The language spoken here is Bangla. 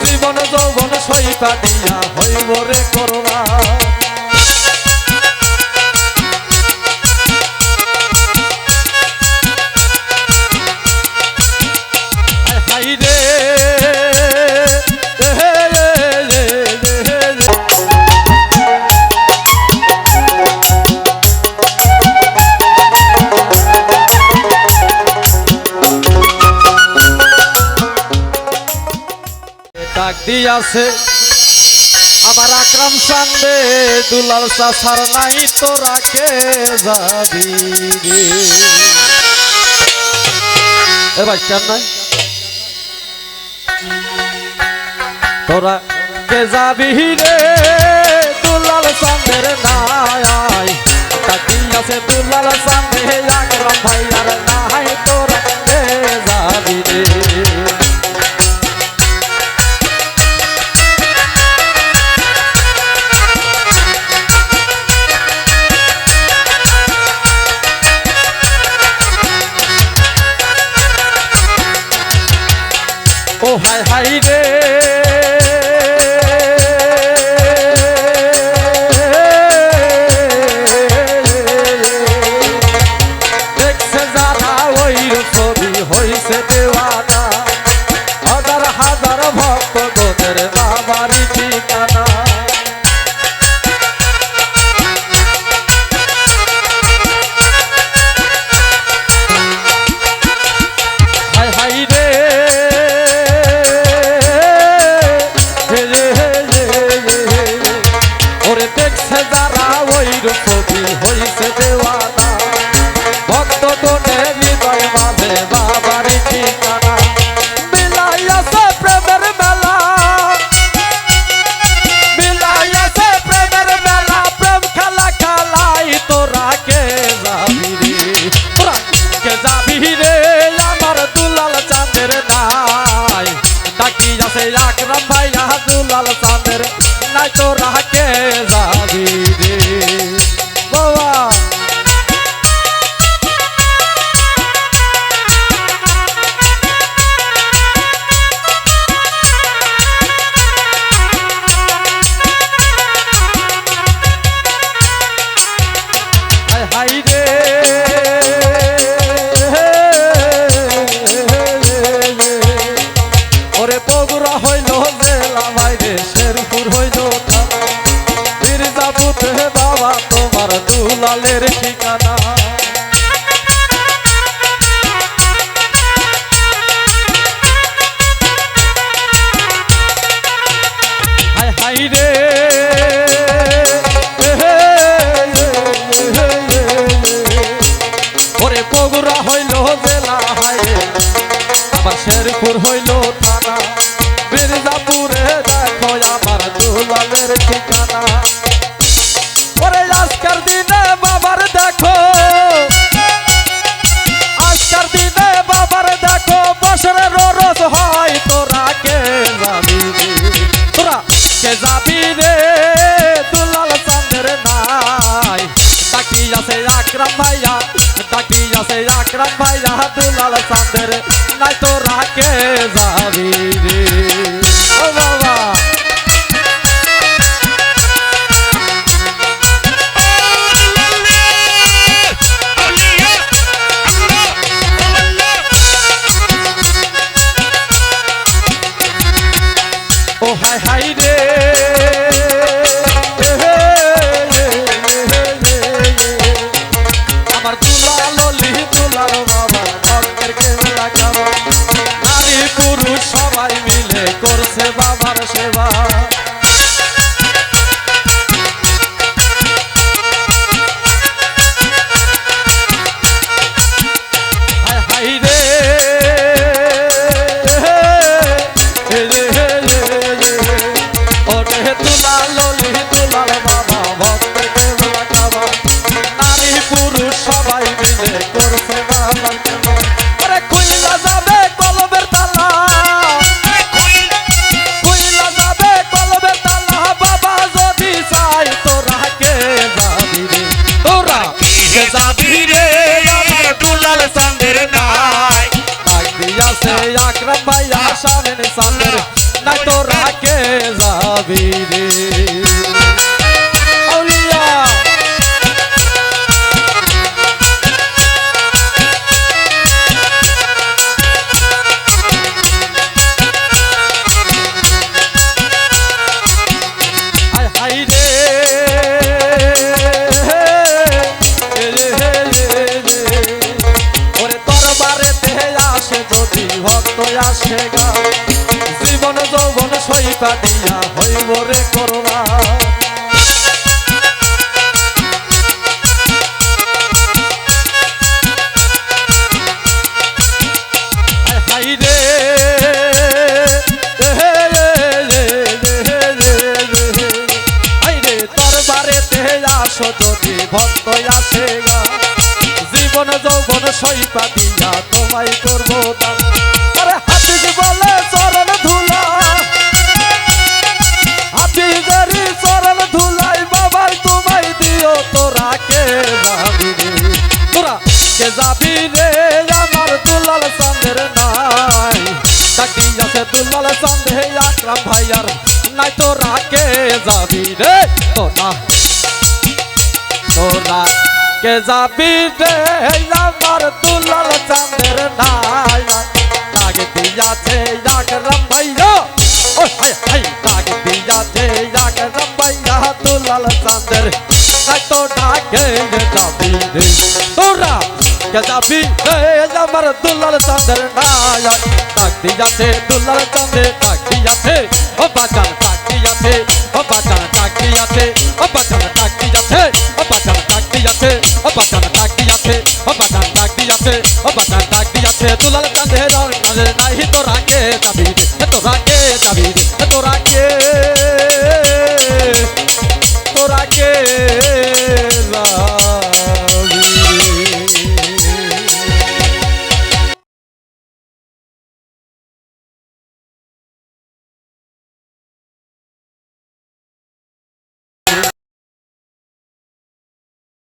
জীবন যৌবন দিয়া দিয়াছে। আমার আকরাম সান্দে দুলাল সাসার নাই তোরা কে যাবি রে। এ কেন নাই? তোরা কে যাবি রে, দুলাল সান্দের নাই আছে আকরাম ভাইয়া দুলাল চাঁদের নাই তো রাখে বাবা শেরপুর হইল থানা। মির্জাপুরে দেখো আমার দুলালের ঠিকানা। ওরে আজকার দিনে বাবার দেখো। আজকার দিনে বাবার দেখো বছরের রোজ রে? দুলাল চাঁদের নাই। ডাকি আছে ডাকি আছে আকরাম রাহাতুল আল সান্দের নাই তো রাকে যাবি। রে সইপা দিয়া হইব রে করোনা তোরা কে যাবি রে তোরা তোরা কে যাবি রে আমার দুলাল চাঁদের নাই ডাকে দিয়াছে আকরাম ভাইয়া ও হাই হাই ডাকে দিয়াছে আকরাম ভাইয়া দুলাল চাঁদের নাই তো ডাকে যাবি রে তোরা কে যাবি রে আমার দুলাল চাঁদের নাই ডাক দিয়াছে দুলাল চাঁদে ডাক দিয়াছে ও বাজান তাকি আছে ও বাচ্চারা তাকি আছে ও বাচ্চারা তাকি আছে ও বাচ্চারা তাকি আছে ও বাচ্চারা তাকি আছে ও বাচ্চারা